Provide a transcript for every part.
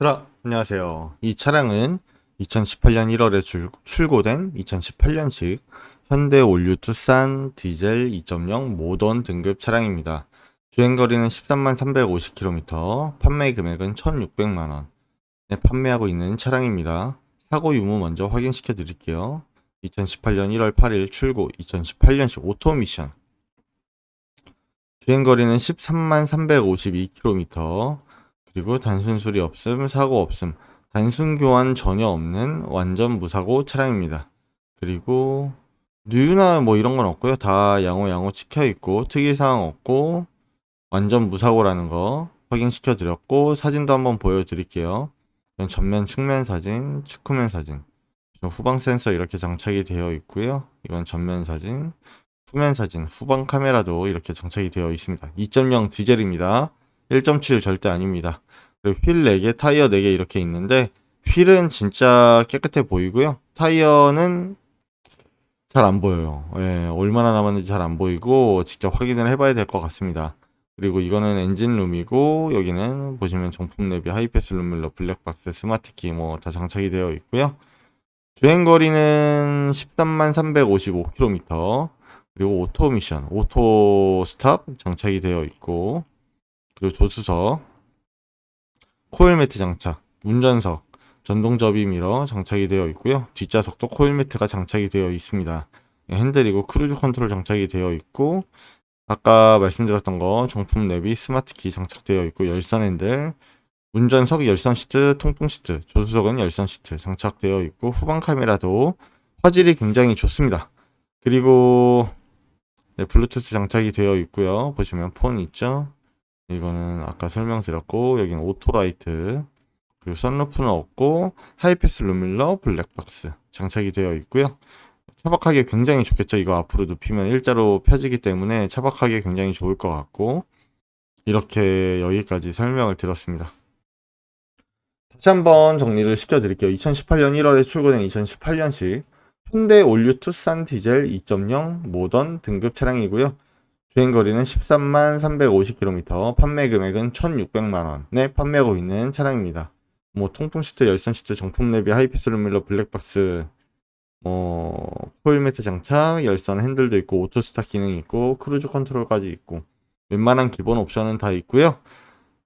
트라 안녕하세요. 이 차량은 2018년 1월에 출, 출고된 2018년식 현대 올류 투싼 디젤 2.0 모던 등급 차량입니다. 주행거리는 13만 350km, 판매 금액은 1,600만원. 네, 판매하고 있는 차량입니다. 사고 유무 먼저 확인시켜 드릴게요. 2018년 1월 8일 출고 2018년식 오토 미션. 주행거리는 13만 352km, 그리고 단순 수리 없음, 사고 없음, 단순 교환 전혀 없는 완전 무사고 차량입니다. 그리고 누유나 뭐 이런 건 없고요. 다 양호 양호 찍혀 있고 특이사항 없고 완전 무사고라는 거 확인시켜 드렸고 사진도 한번 보여드릴게요. 이건 전면 측면 사진, 측후면 사진, 후방 센서 이렇게 장착이 되어 있고요. 이건 전면 사진, 후면 사진, 후방 카메라도 이렇게 장착이 되어 있습니다. 2.0 디젤입니다. 1.7 절대 아닙니다. 휠 4개, 타이어 4개 이렇게 있는데 휠은 진짜 깨끗해 보이고요. 타이어는 잘 안 보여요. 예, 얼마나 남았는지 잘 안 보이고 직접 확인을 해봐야 될 것 같습니다. 그리고 이거는 엔진룸이고 여기는 보시면 정품 내비 하이패스 룸밀러 블랙박스 스마트키 뭐 다 장착이 되어 있고요. 주행거리는 13만 355km 그리고 오토 미션 오토 스탑 장착이 되어 있고 그리고 조수석 코일 매트 장착 운전석 전동 접이 미러 장착이 되어 있고요. 뒷좌석도 코일 매트가 장착이 되어 있습니다. 예, 핸들이고 크루즈 컨트롤 장착이 되어 있고 아까 말씀드렸던 거 정품 내비 스마트 키 장착되어 있고 열선 핸들 운전석 열선 시트 통풍 시트 조수석은 열선 시트 장착되어 있고 후방 카메라도 화질이 굉장히 좋습니다. 그리고 네, 블루투스 장착이 되어 있고요. 보시면 폰 있죠 이거는 아까 설명드렸고 여기는 오토라이트 그리고 선루프는 없고 하이패스 룸밀러 블랙박스 장착이 되어 있고요. 차박하기 굉장히 좋겠죠. 이거 앞으로 눕히면 일자로 펴지기 때문에 차박하기 굉장히 좋을 것 같고 이렇게 여기까지 설명을 드렸습니다. 다시 한번 정리를 시켜드릴게요. 2018년 1월에 출고된 2018년식 현대 올류 투싼 디젤 2.0 모던 등급 차량이고요 주행거리는 13만 350km, 판매 금액은 1,600만원에 판매하고 있는 차량입니다. 뭐 통풍 시트, 열선 시트, 정품 내비, 하이패스 룸 밀러, 블랙박스, 뭐 코일 매트 장착, 열선 핸들도 있고 오토 스타 기능이 있고 크루즈 컨트롤까지 있고 웬만한 기본 옵션은 다 있고요.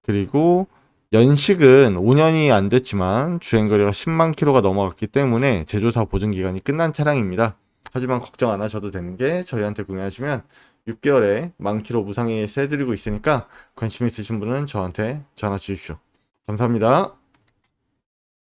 그리고 연식은 5년이 안 됐지만 주행거리가 10만 킬로가 넘어갔기 때문에 제조사 보증 기간이 끝난 차량입니다. 하지만 걱정 안 하셔도 되는 게 저희한테 구매하시면 6개월에 만 킬로 무상에 해드리고 있으니까 관심 있으신 분은 저한테 전화 주십시오. 감사합니다.